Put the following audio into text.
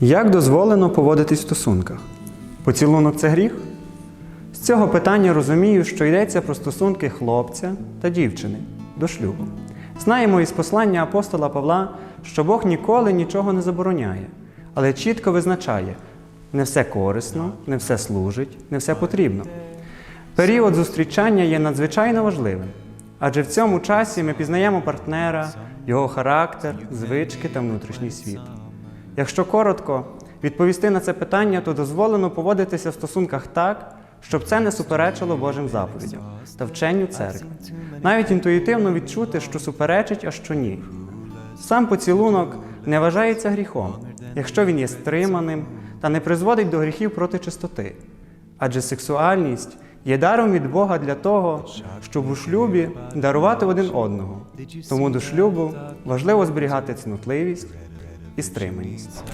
Як дозволено поводитись в стосунках? Поцілунок це гріх? З цього питання розумію, що йдеться про стосунки хлопця та дівчини до шлюбу. Знаємо із послання апостола Павла, що Бог ніколи нічого не забороняє, але чітко визначає: не все корисно, не все служить, не все потрібно. Період зустрічання є надзвичайно важливим, адже в цьому часі ми пізнаємо партнера, його характер, звички та внутрішній світ. Якщо коротко відповісти на це питання, то дозволено поводитися в стосунках так, щоб це не суперечило Божим заповідям та вченню церкви. Навіть інтуїтивно відчути, що суперечить, а що ні. Сам поцілунок не вважається гріхом, якщо він є стриманим та не призводить до гріхів проти чистоти. Адже сексуальність є даром від Бога для того, щоб у шлюбі дарувати один одного. Тому до шлюбу важливо зберігати цнотливість і стриманість.